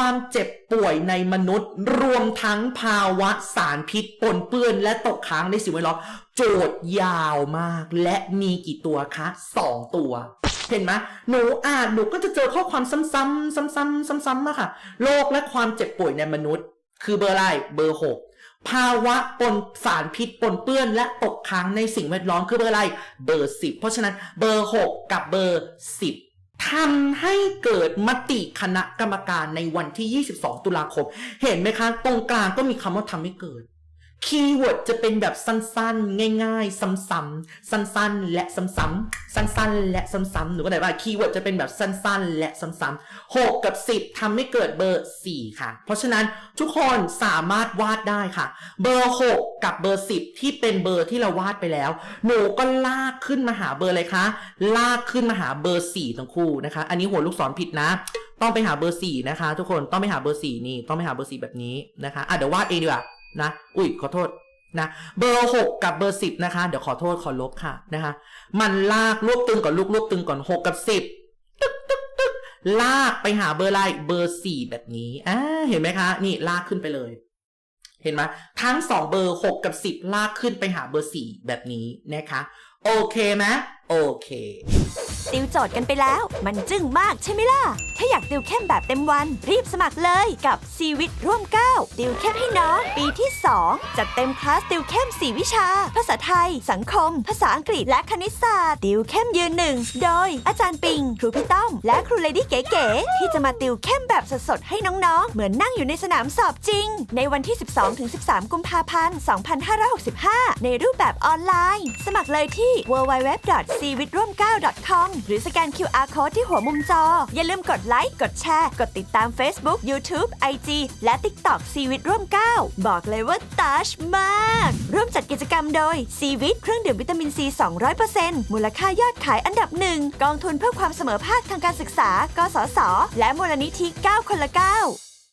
ความเจ็บป่วยในมนุษย์ รวมทั้งภาวะสารพิษปนเปื้อนและตกค้างในสิ่งแวดล้อมโจทย์ยาวมาก และมีกี่ตัวคะสองตัว เห็นไหมหนูอ่านหนูก็จะเจอข้อความซ้ำๆซ้ำๆซ้ำๆอะค่ะโรคและความเจ็บป่วยในมนุษย์ คือเบอร์อะไรเบอร์หกภาวะปนสารพิษปนเปื้อนและตกค้างในสิ่งแวดล้อมคือเบอร์อะไรเบอร์สิบเพราะฉะนั้นเบอร์หกกับเบอร์สิบ ทำให้เกิดมติคณะกรรมการในวันที่ 22 ตุลาคม เห็นไหมคะ ตรงกลางก็มีคำว่าทำให้เกิด คีย์เวิร์ดจะเป็นแบบสั้นๆ ง่าย ๆ ซ้ำๆสั้นๆ และซ้ำๆสั้นๆ และซ้ำๆหนูก็ได้ว่าคีย์เวิร์ดจะเป็นแบบสั้นๆ และซ้ำๆ6กับ 10ทำให้เกิดเบอร์ 4 ค่ะ เพราะฉะนั้นทุกคนสามารถวาดได้ค่ะ เบอร์ 6 กับเบอร์ 10 ที่เป็นเบอร์ที่เราวาดไปแล้ว หนูก็ลากขึ้นมาหาเบอร์อะไรคะลากขึ้นมาหาเบอร์ 4 ทั้งคู่นะคะ อันนี้หัวลูกศรผิดนะต้องไปหาเบอร์4นะคะ ทุกคนต้องไปหาเบอร์4นี่ต้องไปหาเบอร์4แบบนี้นะคะอะเดี๋ยววาดเองดีกว่า นะ อุ้ยขอโทษนะเบอร์6กับเบอร์10นะคะ เดี๋ยวขอโทษขอลบค่ะนะคะ มันลากรวบตึงก่อนลูกรวบตึงก่อน6กับ10ตึกตึกตึกลากไปหาเบอร์อะไรเบอร์4แบบนี้อ่าเห็นไหมคะ นี่ลากขึ้นไปเลย เห็นไหมทั้ง2เบอร์6กับ10ลากขึ้นไปหาเบอร์4แบบนี้นะคะ โอเคไหมโอเค ติวโจทย์กันไปแล้ว มันจึ้งมากใช่ไหมล่ะ ถ้าอยากติวเข้มแบบเต็มวัน รีบสมัครเลยกับซีวิตร่วม9ติวเข้มให้น้อง ปีที่ 2 จัดเต็มคลาสติวเข้ม 4 วิชา ภาษาไทย สังคม ภาษาอังกฤษและคณิตศาสตร์ติวเข้มยืนหนึ่งโดย อาจารย์ปิง ครูพี่ต้อม และครูเลดี้เก๋ๆที่จะมาติวเข้มแบบสดๆให้น้องๆ เหมือนนั่งอยู่ในสนามสอบจริง ในวันที่ 12-13 กุมภาพันธ์ 2565 ในรูปแบบออนไลน์ สมัครเลยที่ www.cvitroom9.com หรือสแกน QR code ที่หัวมุมจอ อย่าลืมกดไลค์ กดแชร์ กดติดตาม Facebook YouTube IG และ TikTok ซีวิตร่วม 9 บอกเลยว่าตัชมาก ร่วมจัดกิจกรรมโดยซีวิตเครื่องดื่มวิตามินซี 200%มูลค่ายอดขายอันดับหนึ่งกองทุนเพื่อความเสมอภาคทางการศึกษา กสศและมูลนิธิ 9 คนละ 9